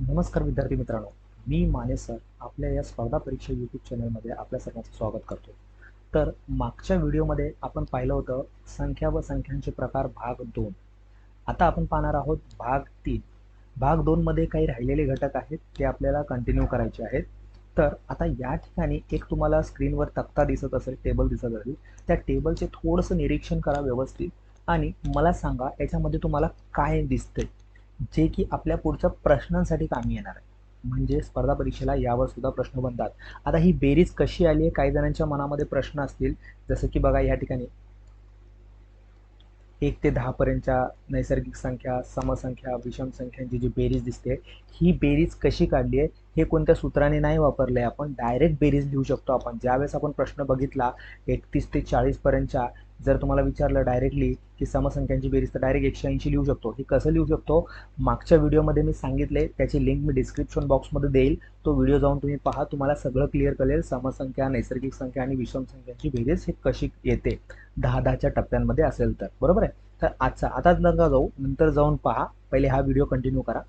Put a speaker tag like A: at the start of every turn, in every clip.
A: नमस्कार विद्यार्थी मित्रांनो. मी माने सर आपल्या या स्पर्धा परीक्षा यूट्यूब चॅनलमध्ये आपल्या सर्वांचं स्वागत करतो. तर मागच्या व्हिडिओमध्ये आपण पाहिलं होतं संख्या व संख्यांचे प्रकार भाग दोन. आता आपण पाहणार आहोत भाग तीन. भाग दोनमध्ये काही राहिलेले घटक आहेत ते आपल्याला कंटिन्यू करायचे आहेत. तर आता या ठिकाणी एक तुम्हाला स्क्रीनवर तक्ता दिसत असेल टेबल दिसत असेल. त्या टेबलचे थोडंसं निरीक्षण करा व्यवस्थित. आणि मला सांगा याच्यामध्ये तुम्हाला काय दिसतंय? जे की आपल्या पुढच्या प्रश्नांसाठी कामी येणार आहे. म्हणजे स्पर्धा परीक्षेला यावर सुद्धा प्रश्न बनतात. आता ही बेरीज कशी आली आहे? काही जणांच्या मनामध्ये प्रश्न असतील. जसं की बघा या ठिकाणी एक ते दहा पर्यंतच्या नैसर्गिक संख्या समसंख्या विषम संख्यांची जी बेरीज दिसते ही बेरीज कशी काढली आहे? हे कोणत्या सूत्राने नाही वापरले आपण. डायरेक्ट बेरीज लिहू शकतो आपण. ज्यावेळेस आपण प्रश्न बघितला एकतीस ते चाळीस पर्यंतच्या जर तुम्हाला विचारलं डायरेक्टली की समसंख्यांची बेरीज तर डायरेक्ट एकशे ऐंशी लिहू शकतो. हे कसं लिहू शकतो? मागच्या व्हिडिओमध्ये मी सांगितले त्याची लिंक मी डिस्क्रिप्शन बॉक्समध्ये देईल. तो व्हिडिओ जाऊन तुम्ही पहा तुम्हाला सगळं क्लिअर कळेल समसंख्या नैसर्गिक संख्या आणि विषम संख्यांची बेरीज हे कशी येते. दहा दहाच्या टप्प्यांमध्ये असेल तर. बरोबर आहे? तर आजचा आता नका जाऊ नंतर जाऊन पहा. पहिले हा व्हिडिओ कंटिन्यू करा.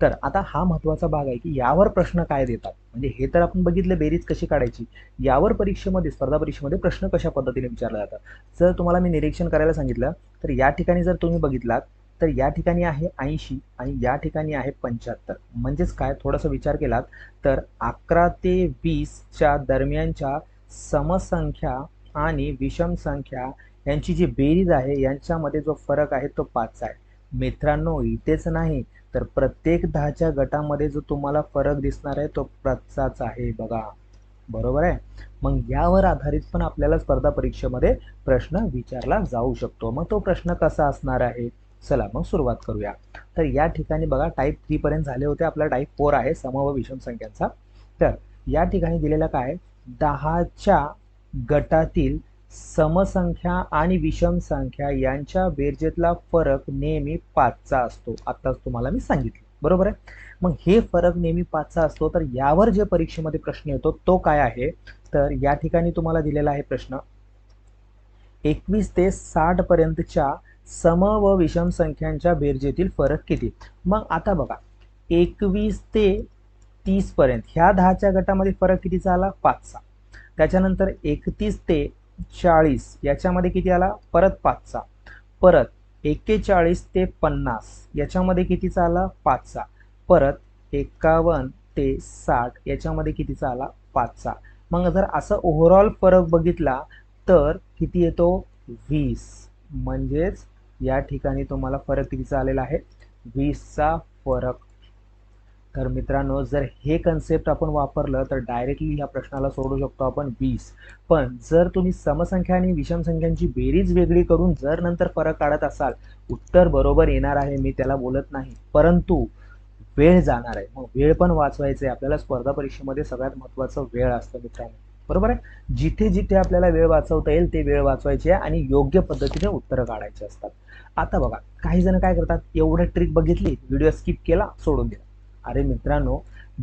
A: तर आता हा महत्त्वाचा भाग आहे की यावर प्रश्न काय देतात? म्हणजे हे तर आपण बघितलं बेरीज कशी काढायची? यावर परीक्षेमध्ये स्पर्धा परीक्षेमध्ये प्रश्न कशा पद्धतीने विचारले जातात? जर तुम्हाला मी निरीक्षण करायला सांगितलं तर या ठिकाणी जर तुम्ही बघितलात तर या ठिकाणी आहे ऐंशी आणि या ठिकाणी आहे पंच्याहत्तर. म्हणजेच काय? थोडासा विचार केलात तर अकरा ते वीसच्या दरम्यानच्या समसंख्या आणि विषम संख्या यांची जी बेरीज आहे यांच्यामध्ये जो फरक आहे तो पाच आहे. मित्रांनो इथेच नाही तर प्रत्येक दहाच्या गटामध्ये जो तुम्हाला फरक दिसणार आहे तो प्रचाच आहे बघा. बरोबर आहे? मग यावर आधारित पण आपल्याला स्पर्धा परीक्षेमध्ये प्रश्न विचारला जाऊ शकतो. मग तो प्रश्न कसा असणार आहे? चला मग सुरुवात करूया. तर या ठिकाणी बघा टाईप थ्री पर्यंत झाले होते आपला टाईप फोर आहे सम व विषम संख्यांचा. तर या ठिकाणी दिलेला काय दहाच्या गटातील समसंख्या आणि विषम संख्या यांच्या बेरजेतला फरक नेहमी पाचचा असतो. आताच तुम्हाला मी सांगितलं. बरोबर आहे? मग हे फरक नेहमी पाचचा असतो तर यावर जे परीक्षेमध्ये प्रश्न येतो तो काय आहे? तर या ठिकाणी तुम्हाला दिलेला आहे प्रश्न. एकवीस ते साठ पर्यंतच्या सम व विषम संख्यांच्या बेरजेतील फरक किती? मग आता बघा. एकवीस ते तीस पर्यंत ह्या दहाच्या गटामध्ये फरक कितीचा आला? पाचचा. त्याच्यानंतर एकतीस ते चाळीस. याच्यामध्ये किती आला? परत पाचचा. परत एक्केचाळीस ते पन्नास. याच्यामध्ये कितीचा आला? पाचचा. परत एकावन्न ते साठ. याच्यामध्ये कितीचा आला? पाचचा. मग जर असं ओव्हरऑल फरक बघितला तर किती येतो? वीस. म्हणजेच या ठिकाणी तुम्हाला फरक कितीचा आलेला आहे? वीसचा फरक. तर मित्रांनो जर हे कन्सेप्ट आपण वापरलं तर डायरेक्टली ह्या प्रश्नाला सोडू शकतो आपण वीस. पण जर तुम्ही समसंख्या आणि विषम संख्यांची बेरीज वेगळी करून जर नंतर फरक काढत असाल उत्तर बरोबर येणार आहे मी त्याला बोलत नाही. परंतु वेळ जाणार आहे. मग वेळ पण वाचवायचं आहे. आपल्याला स्पर्धा परीक्षेमध्ये सगळ्यात महत्त्वाचं वेळ असतं मित्रांनो. बरोबर आहे? जिथे जिथे आपल्याला वेळ वाचवता येईल ते वेळ वाचवायची आहे आणि योग्य पद्धतीने उत्तरं काढायची असतात. आता बघा काही जण काय करतात? एवढं ट्रिक बघितली व्हिडिओ स्किप केला सोडून दिला. अरे मित्रांनो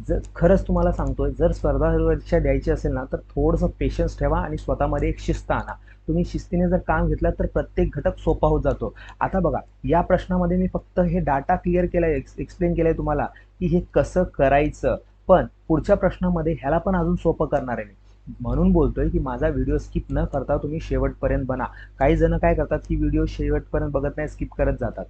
A: जर खरंच तुम्हाला सांगतोय जर स्पर्धा परीक्षा द्यायची असेल ना तर थोडंसं पेशन्स ठेवा आणि स्वतःमध्ये एक शिस्त आणा. तुम्ही शिस्तीने जर काम घेतलं तर प्रत्येक घटक सोपा होत जातो. आता बघा या प्रश्नामध्ये मी फक्त हे डाटा क्लिअर केलाय एक्सप्लेन केलंय तुम्हाला की हे कसं करायचं. पण पुढच्या प्रश्नामध्ये ह्याला पण अजून सोपं करणार आहे मी. म्हणून बोलतोय की माझा व्हिडिओ स्किप न करता तुम्ही शेवटपर्यंत बना. काही जण काय करतात की व्हिडिओ शेवटपर्यंत बघत नाही स्किप करत जातात.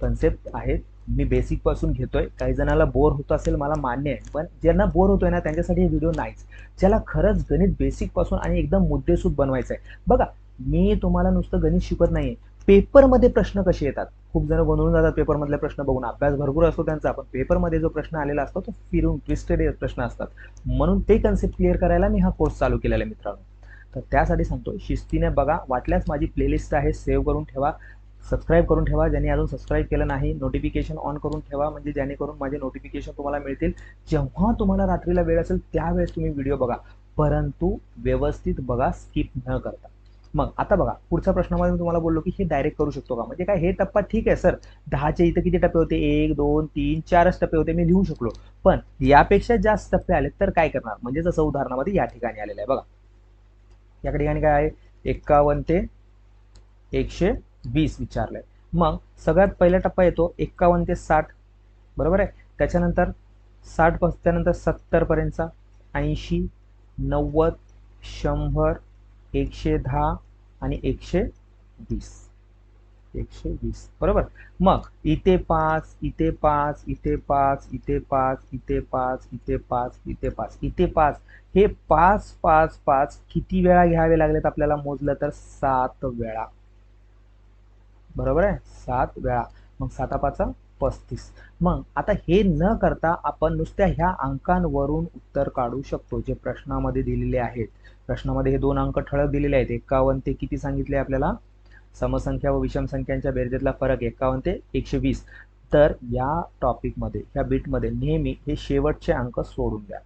A: कन्सेप्ट आहेत मी बेसिकपासून घेतोय. काही जणाला बोर होत असेल मला मान्य आहे. पण ज्यांना बोर होतोय ना त्यांच्यासाठी हे व्हिडिओ नाहीच. ज्याला खरंच गणित बेसिकपासून आणि एकदम मुद्देसूद बनवायचं आहे बघा मी तुम्हाला नुसतं गणित शिकत नाहीये. पेपरमध्ये प्रश्न कसे येतात? खूप जण गोंधळून जातात पेपरमधले प्रश्न बघून. अभ्यास भरपूर असतो त्यांचा पण पेपरमध्ये जो प्रश्न आलेला असतो तो फिरून ट्विस्टेड प्रश्न असतात. म्हणून ते कन्सेप्ट क्लिअर करायला मी हा कोर्स चालू केलेला आहे मित्रांनो. तर त्यासाठी सांगतो शिस्तीने बघा. वाटल्यास माझी प्लेलिस्ट आहे सेव्ह करून ठेवा. सबस्क्राईब करून ठेवा. ज्यांनी अजून सबस्क्राईब केलं नाही नोटिफिकेशन ऑन करून ठेवा. म्हणजे जेणेकरून माझे नोटिफिकेशन तुम्हाला मिळतील. जेव्हा तुम्हाला रात्रीला वेळ असेल त्यावेळेस तुम्ही व्हिडिओ बघा. परंतु व्यवस्थित बघा स्किप न करता. मग आता बघा पुढच्या प्रश्नामध्ये मी तुम्हाला बोललो की हे डायरेक्ट करू शकतो का? म्हणजे काय हे टप्पा ठीक आहे सर दहाचे इथं किती टप्पे होते? एक दोन तीन चारच टप्पे होते मी लिहू शकलो. पण यापेक्षा जास्त टप्पे आले तर काय करणार? म्हणजे जसं उदाहरणामध्ये या ठिकाणी आलेलं आहे. बघा. या ठिकाणी काय आहे? एक्कावन्न ते एकशे वीस विचारलंय मग सगळ्यात पहिला टप्पा येतो एक्कावन्न ते साठ. बरोबर आहे? त्याच्यानंतर साठ पास त्यानंतर सत्तरपर्यंतचा ऐंशी नव्वद शंभर एकशे दहा आणि एकशे वीस. एकशे वीस. बरोबर? मग इथे पाच इथे पाच इथे पाच इथे पाच इथे पाच इथे पाच इथे पाच इथे पाच. हे पाच पाच पाच किती वेळा घ्यावे लागलेत आपल्याला मोजलं तर सात वेळा. बरोबर आहे? सात वेळा. मग साता पाचा पस्तीस. मग आता हे न करता आपण नुसत्या ह्या अंकांवरून उत्तर काढू शकतो जे प्रश्नामध्ये दिलेले आहेत. प्रश्नामध्ये हे दोन अंक ठळक दिलेले आहेत. एकावन्न ते किती सांगितले आपल्याला? समसंख्या व विषम संख्यांच्या बेरजेतला फरक एकावन्न ते एकशे वीस. तर या टॉपिकमध्ये ह्या बीटमध्ये नेहमी हे शेवटचे अंक सोडून द्या.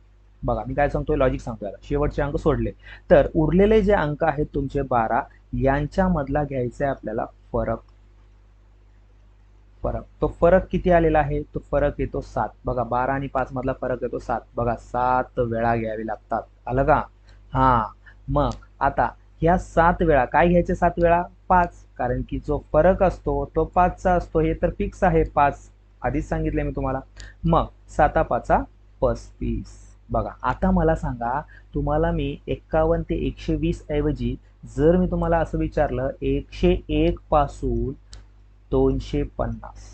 A: बघा मी काय सांगतोय? लॉजिक सांगतोय आता. शेवटचे अंक सोडले. तर उरलेले जे अंक आहेत तुमचे बारा यांच्यामधला घ्यायचा आहे आपल्याला फरक. फरक. तो फरक किती आलेला आहे? तो फरक येतो सात. बघा बारा आणि पाच मधला फरक येतो सात. बघा सात वेळा घ्यावे लागतात. आलं का? हा. मग आता ह्या सात वेळा काय घ्यायचे सात वेळा? पाच. कारण की जो फरक असतो तो पाचचा असतो. हे तर फिक्स आहे. पाच. आधीच सांगितले मी तुम्हाला. मग साता पाचा पस्तीस. बघा आता मला सांगा तुम्हाला मी एक्कावन्न ते एकशे वीस ऐवजी जर मी तुम्हाला असं विचारलं एकशे एक पासून दोनशे पन्नास.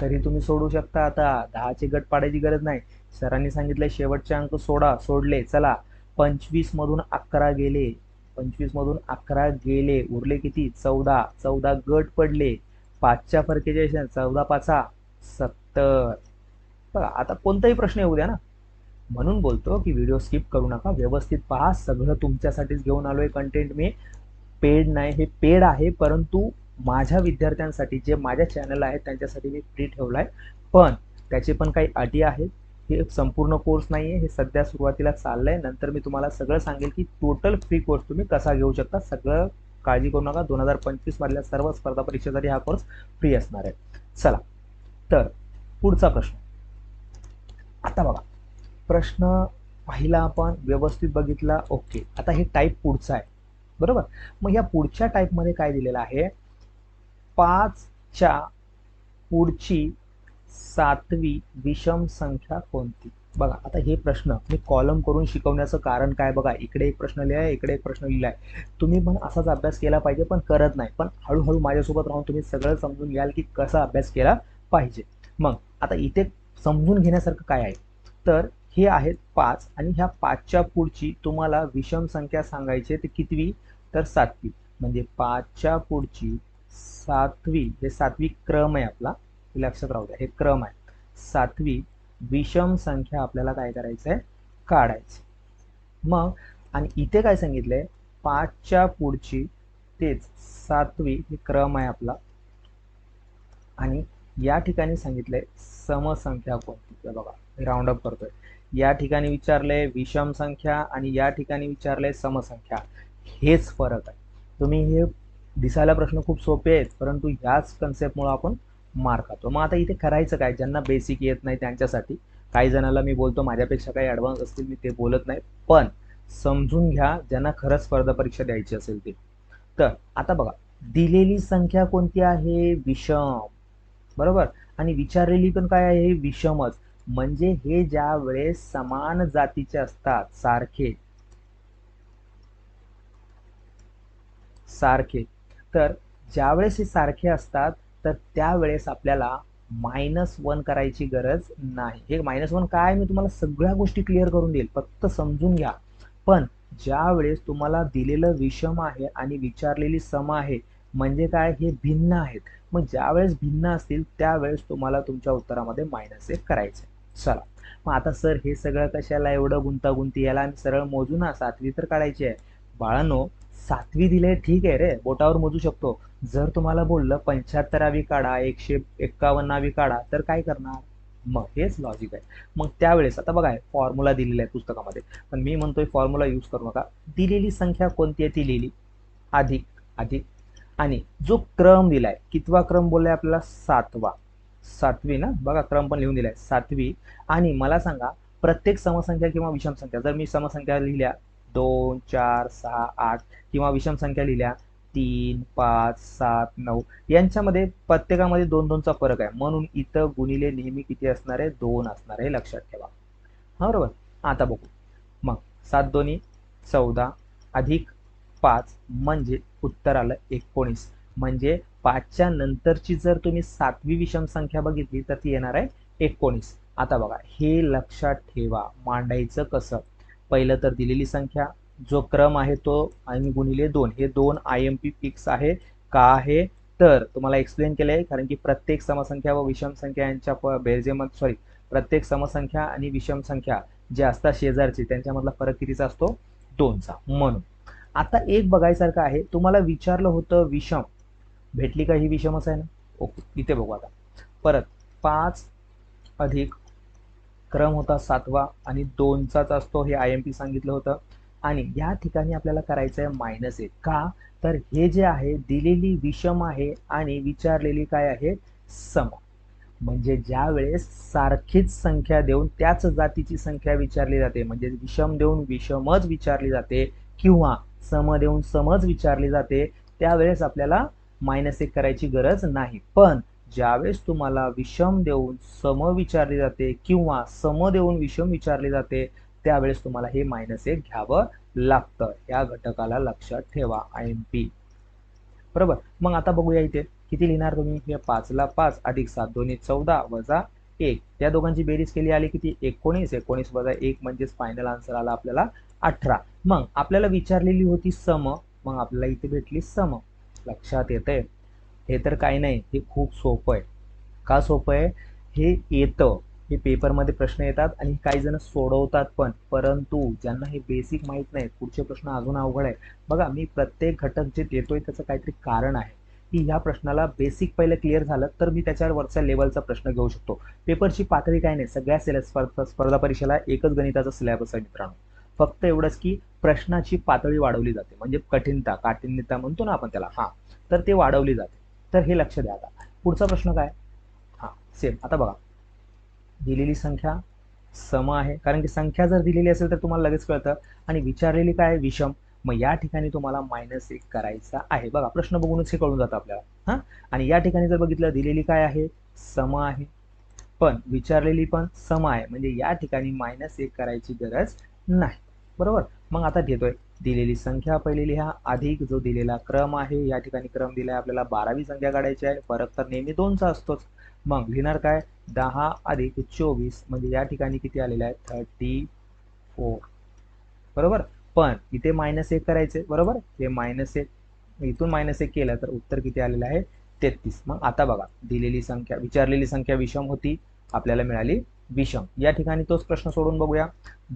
A: तरी तुम्ही सोडू शकता आता. दहाचे गट पाडायची गरज नाही. सरांनी सांगितलं शेवटचे अंक सोडा सोडले चला. पंचवीस मधून अकरा गेले. पंचवीस मधून अकरा गेले. उरले किती? चौदा. चौदा गट पडले. पाचच्या फरकेचे चौदा पाचा. सत्तर. बघा आता कोणताही प्रश्न येऊ द्या ना. म्हणून बोलतो की व्हिडिओ स्किप करू नका. व्यवस्थित पहा. सगळं तुमच्यासाठीच घेऊन आलोय कंटेंट मी. पेड नाही हे पेड आहे परंतु माझ्या विद्यार्थ्यांसाठी जे माझ्या चॅनल आहेत त्यांच्यासाठी मी फ्री ठेवलाय. पण त्याचे पण काही अटी आहेत. हे संपूर्ण कोर्स नाही आहे हे सध्या सुरुवातीला चाललंय. नंतर मी तुम्हाला सगळं सांगेल की टोटल फ्री कोर्स तुम्ही कसा घेऊ शकता. सगळं काळजी करू नका. दोन हजार पंचवीस मधल्या सर्व स्पर्धा परीक्षेसाठी हा कोर्स फ्री असणार आहे चला. तर पुढचा प्रश्न. आता बघा. प्रश्न पाहिला आपण व्यवस्थित बघितला. ओके. आता हे टाईप पुढचा आहे. बरोबर? मग या पुढच्या टाईपमध्ये काय दिलेलं आहे? पाचच्या पुढची सातवी विषम संख्या कोणती? बघा आता हे प्रश्न मी कॉलम करून शिकवण्याचं कारण काय बघा? इकडे एक प्रश्न लिहाय इकडे एक प्रश्न लिहिलाय तुम्ही पण असाच अभ्यास केला पाहिजे पण करत नाही. पण हळूहळू माझ्यासोबत राहून तुम्ही सगळं समजून घ्याल की कसा अभ्यास केला पाहिजे. मग आता इथे समजून घेण्यासारखं काय आहे? तर हे आहेत पाच आणि ह्या पाचच्या पुढची तुम्हाला विषम संख्या सांगायची ते कितवी? तर सातवी. म्हणजे पाचच्या पुढची सातवी हे सातवी क्रम आहे आपला. लक्षात राहू द्या हे क्रम आहे. सातवी विषम संख्या आपल्याला काय करायचं आहे काढायची. मग आणि इथे काय सांगितलंय? पाचच्या पुढची तेच सातवी हे क्रम आहे आपला. आणि या ठिकाणी सांगितलंय समसंख्या कोणती? बघा राऊंड अप करतोय. या ठिकाणी विचारलंय विषम संख्या आणि या ठिकाणी विचारलंय समसंख्या. हेच फरक आहे. तुम्ही हे दिसायला प्रश्न खूप सोपे आहेत परंतु ह्याच कन्सेप्टमुळे आपण मार खातो. मग आता इथे करायचं काय? ज्यांना बेसिक येत नाही त्यांच्यासाठी काही जणांना मी बोलतो माझ्यापेक्षा काही ॲडव्हान्स असतील मी ते बोलत नाही. पण समजून घ्या ज्यांना खरंच स्पर्धा परीक्षा द्यायची असेल ते. तर आता बघा दिलेली संख्या कोणती आहे? विषम. बरोबर? आणि विचारलेली पण काय आहे? विषमच. म्हणजे हे ज्या वेळेस समान जातीचे असतात सारखे. सारखे. तर ज्यावेळेस हे सारखे असतात तर त्यावेळेस आपल्याला मायनस वन करायची गरज नाही. हे मायनस वन काय मी तुम्हाला सगळ्या गोष्टी क्लिअर करून देईल. फक्त समजून घ्या. पण ज्या वेळेस तुम्हाला दिलेलं विषम आहे आणि विचारलेली सम आहे म्हणजे काय? हे भिन्न आहेत. मग ज्या वेळेस भिन्न असतील त्यावेळेस तुम्हाला तुमच्या उत्तरामध्ये मायनस एक करायचं चला. मग आता सर हे सगळं कशाला एवढं गुंतागुंती याला? आम्ही सरळ मोजू ना. सातवी तर काढायची आहे. बाळांनो सातवी दिले ठीक आहे रे बोटावर मोजू शकतो. जर तुम्हाला बोललं पंच्याहत्तरावी काढा एकशे एक्कावन्नावी काढा तर काय करणार? मग हेच लॉजिक आहे. मग त्यावेळेस आता बघा फॉर्म्युला दिलेला आहे पुस्तकामध्ये. पण मी म्हणतोय फॉर्म्युला यूज करू नका. दिलेली संख्या कोणती आहे ती लिहिली? अधिक अधिक आणि जो क्रम दिलाय कितवा क्रम बोललाय आपल्याला? सातवा. सातवी ना? बघा क्रम पण लिहून दिलाय. सातवी. आणि मला सांगा प्रत्येक समसंख्या किंवा विषम संख्या जर मी समसंख्या लिहिल्या दोन चार सहा आठ किंवा विषम संख्या लिहिल्या. तीन पाच सात नऊ. यांच्यामध्ये प्रत्येकामध्ये दोन दोनचा फरक आहे. म्हणून इथं गुणिले नेहमी किती असणार? आहे दोन असणार. आहे लक्षात ठेवा. हा बरोबर? आता बघू. मग सात दोन्ही चौदा अधिक पाच म्हणजे उत्तर आलं एकोणीस. म्हणजे पाचच्या नंतरची जर तुम्ही सातवी विषम संख्या बघितली तर ती येणार आहे एकोणीस. आता बघा हे लक्षात ठेवा. मांडायचं कसं? पहिलं तर दिलेली संख्या जो क्रम आहे तो आणि गुणिले दोन. हे दोन आय एम पी फिक्स आहे का आहे? तर तुम्हाला एक्सप्लेन केलं आहे कारण की प्रत्येक समसंख्या व विषम संख्या यांच्या प- सॉरी प्रत्येक समसंख्या आणि विषम संख्या जे असतात शेजारचे त्यांच्यामधला फरक कितीचा असतो? दोनचा. म्हणून आता एक बघायसारखं आहे. तुम्हाला विचारलं होतं विषम. भेटली का ही विषमच आहे ना? ओके इथे बघू आता. परत पाच अधिक क्रम होता सातवा आणि दोनचाच असतो हे आय एम पी सांगितलं होतं. आणि या ठिकाणी आपल्याला करायचं आहे मायनस एक. का? तर हे जे आहे दिलेली विषम आहे आणि विचारलेली काय आहे? सम. म्हणजे ज्या वेळेस सारखीच संख्या देऊन त्याच जातीची संख्या विचारली जाते म्हणजे विषम देऊन विषमच विचारली जाते किंवा सम देऊन समज विचारली जाते त्यावेळेस आपल्याला मायनस एक करायची गरज नाही. पण ज्यावेळेस तुम्हाला विषम देऊन सम विचारली जाते किंवा सम देऊन विषम विचारले जाते त्यावेळेस तुम्हाला हे मायनस एक घ्यावं लागतं. या घटकाला लक्षात ठेवा आय एम पी बरोबर? मग आता बघूया इथे. किती लिहिणार तुम्ही? हे पाचला पाच अधिक सात दोन्ही चौदा वजा एक. त्या दोघांची बेरीज केली आली किती? एकोणीस. एकोणीस वजा एक म्हणजेच फायनल आन्सर आला आपल्याला अठरा. मग आपल्याला विचारलेली होती सम. मग आपल्याला इथे भेटली सम. लक्षात येतंय. हे तर काही नाही हे खूप सोपं आहे. का सोपं आहे? हे येतं. हे पेपरमध्ये प्रश्न येतात आणि काही जण सोडवतात पण. परंतु ज्यांना हे बेसिक माहीत नाही पुढचे प्रश्न अजून अवघड आहे बघा मी प्रत्येक घटक जे देतोय त्याचं काहीतरी कारण आहे. की ह्या प्रश्नाला बेसिक पहिलं क्लिअर झालं तर मी त्याच्यावर वरच्या लेवलचा प्रश्न घेऊ शकतो. पेपरची पातळी काय नाही. सगळ्या सिलेबस स्पर्धा स्पर्धा परीक्षेला एकच गणिताचा सिलेबस आहे मित्रांनो. फक्त एवढंच की प्रश्नाची पातळी वाढवली जाते. म्हणजे कठीणता काठिण्यता म्हणतो ना आपण त्याला. हां. तर ते वाढवली जाते. तर हे लक्ष द्या आता. पुढचा प्रश्न काय? हां सेम आता बघा. दिलेली संख्या सम आहे. कारण की संख्या जर दिलेली असेल तर तुम्हाला लगेच कळतं. आणि विचारलेली काय आहे? विषम. मग या ठिकाणी तुम्हाला मायनस एक करायचा आहे. बघा प्रश्न बघूनच हे कळून जातं आपल्याला. हां? आणि या ठिकाणी जर बघितलं दिलेली काय आहे? सम आहे. पण विचारलेली पण सम आहे. म्हणजे या ठिकाणी मायनस एक करायची गरज नाही. बरोबर? मग आता घेतोय. दिलेली संख्या पहिली लिहा अधिक जो दिलेला क्रम आहे या ठिकाणी क्रम दिलाय आपल्याला बारावी संख्या काढायची आहे. फरक तर नेहमी दोनचा असतोच. मग लिहिणार काय? दहा अधिक चोवीस म्हणजे या ठिकाणी किती आलेलं आहे थर्टी फोर बरोबर? पण इथे मायनस एक करायचे बरोबर? हे मायनस एक इथून मायनस एक केलं तर उत्तर किती आलेलं आहे? तेहतीस. मग आता बघा दिलेली संख्या विचारलेली संख्या विषम होती आपल्याला मिळाली विषम. या ठिकाणी तोच प्रश्न सोडून बघूया.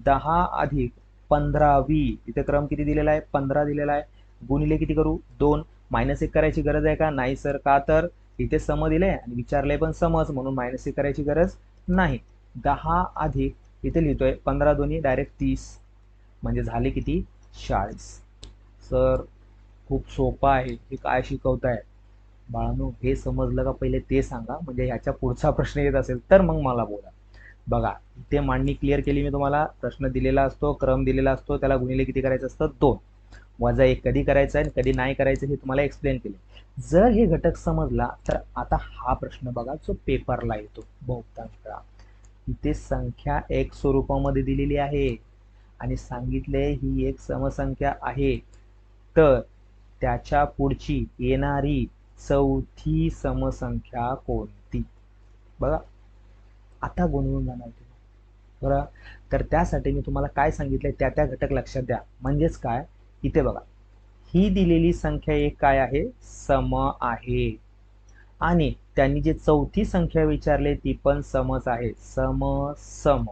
A: दहा अधिक पंधरावी. इथे क्रम किती दिलेला आहे? पंधरा दिलेला आहे. गुणिले किती करू? दोन. मायनस एक करायची गरज आहे का? नाही सर. का तर? इथे सम दिले आणि विचारले पण समज म्हणून मायनस एक करायची गरज नाही. दहा अधिक इथे लिहितोय पंधरा दोन्ही डायरेक्ट तीस. म्हणजे झाले किती? चाळीस. सर खूप सोपा आहे. हे काय शिकवताय? बाळांनो हे समजलं का पहिले ते सांगा. म्हणजे ह्याच्या पुढचा प्रश्न येत असेल तर मग मला बोला. बघा इथे मांडणी क्लिअर केली मी तुम्हाला. प्रश्न दिलेला असतो क्रम दिलेला असतो त्याला गुणिले किती करायचं असतं? दोन. वजा एक कधी करायचं आहे आणि कधी नाही करायचं हे तुम्हाला एक्सप्लेन केले. जर हे घटक समजला तर आता हा प्रश्न बघा जो पेपरला येतो बहुतांश वेळा. इथे संख्या एक स्वरूपामध्ये दिलेली आहे आणि सांगितले ही एक समसंख्या आहे. तर त्याच्या पुढची येणारी चौथी समसंख्या कोणती? बघा. आता गोंधळून जाणार तुम्ही बरं? तर त्यासाठी मी तुम्हाला काय सांगितलंय त्या त्या घटक लक्षात द्या. म्हणजेच काय? इथे बघा. ही दिलेली संख्या एक काय आहे? सम आहे. आणि त्यांनी जे चौथी संख्या विचारले ती पण समच आहे. सम सम.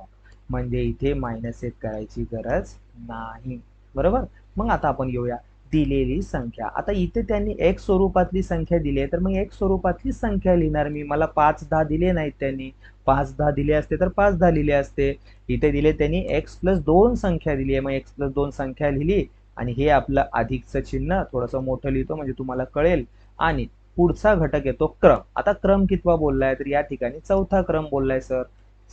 A: म्हणजे इथे मायनस एक करायची गरज नाही. बरोबर? मग आता आपण येऊया. दिलेली संख्या. आता इथे त्यांनी एक स्वरूपातली संख्या दिली आहे तर मग एक स्वरूपातली संख्या लिहिणार मी. मला पाच दहा दिले नाहीत त्यांनी. पाच दहा दिले असते तर पाच दहा लिहिले असते. इथे दिले त्यांनी एक्स प्लस दोन संख्या दिली आहे. मग एक्स प्लस दोन संख्या लिहिली आणि हे आपलं अधिकचं चिन्ह थोडंसं मोठं लिहितो म्हणजे तुम्हाला कळेल. आणि पुढचा घटक येतो क्रम. आता क्रम कितवा बोललाय? तर या ठिकाणी चौथा क्रम बोललाय सर.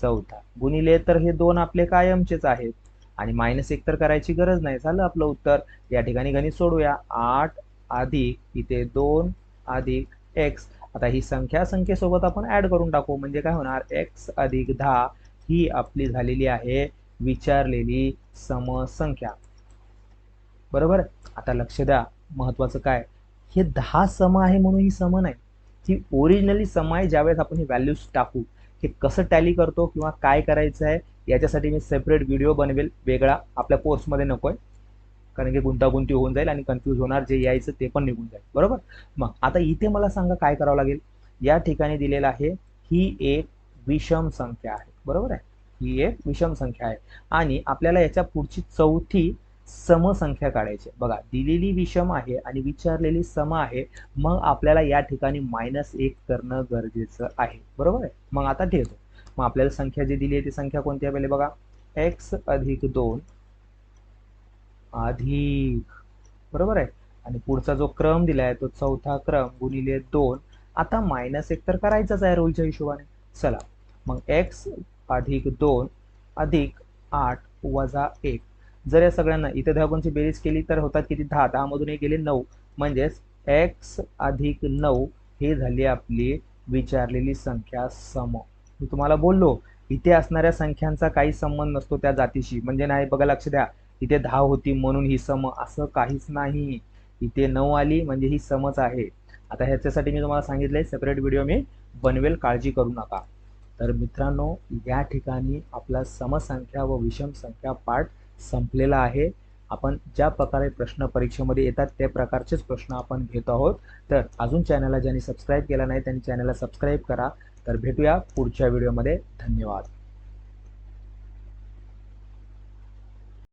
A: चौथा. गुणिले तर हे दोन आपले कायमचेच आहेत. आणि मायनस एक तर करायची गरज नाही. झालं आपलं उत्तर. या ठिकाणी गणित सोडूया. आठ अधिक इथे दोन अधिक एक्स आता ही संख्या संख्येसोबत आपण ऍड करून टाकू. म्हणजे काय होणार? एक्स अधिक दहा ही आपली झालेली आहे विचारलेली समसंख्या. बरोबर? आता लक्ष द्या. महत्वाचं काय? हे दहा सम आहे म्हणून ही सम नाही. ही ओरिजिनली सम आहे ज्यावेळेस आपण ही व्हॅल्यूज टाकू. हे कसं टॅली करतो किंवा काय करायचं आहे याच्यासाठी मी सेपरेट व्हिडिओ बनवेल. वेगळा आपल्या कोर्समध्ये नको आहे कारण की गुंतागुंती होऊन जाईल आणि कन्फ्यूज होणार जे यायचं ते पण निघून जाईल. बरोबर? मग आता इथे मला सांगा काय करावं लागेल? या ठिकाणी दिलेलं आहे ही एक विषम संख्या आहे. बरोबर आहे? ही एक विषम संख्या आहे. आणि आपल्याला याच्या पुढची चौथी समसंख्या काढायची बघा दिलेली विषम आहे आणि विचारलेली सम आहे मग आपल्याला या ठिकाणी मायनस एक करणं गरजेचं आहे. बरोबर आहे? मग आता ठेवतो. मग आपल्याला संख्या जी दिली आहे ती संख्या कोणती आहे पहिले बघा? एक्स अधिक दोन अधिक. बरोबर आहे? आणि पुढचा जो क्रम दिलाय तो चौथा क्रम गुणिले दोन. आता मायनस एक तर करायचाच आहे रोलच्या हिशोबाने. चला. मग एक्स अधिक दोन अधिक आठ वजा एक. जर या सगळ्यांना इथे धावकोणची बेरीज केली तर होतात किती? दहा. दहा मधून एक गेले नऊ. म्हणजेच एक्स अधिक नऊ हे झाली आपली विचारलेली संख्या सम मी तुम्हाला बोललो इथे असणाऱ्या संख्यांचा काही संबंध नसतो त्या जातीशी. म्हणजे नाही बघा लक्ष द्या. इथे दहा होती म्हणून ही सम असं काहीच नाही. इथे नऊ आली म्हणजे ही समच आहे. आता ह्याच्यासाठी मी तुम्हाला सांगितलंय सेपरेट व्हिडिओ मी बनवेल काळजी करू नका. तर मित्रांनो या ठिकाणी आपला समसंख्या व विषम संख्या पाठ संपलेला आहे. आपण ज्या प्रकारे प्रश्न परीक्षेमध्ये येतात त्या प्रकारचेच प्रश्न आपण घेत आहोत. तर अजून चॅनलला ज्यांनी सबस्क्राईब केला नाही त्यांनी चॅनलला सबस्क्राईब करा. तर भेटूया पुढच्या व्हिडिओमध्ये धन्यवाद.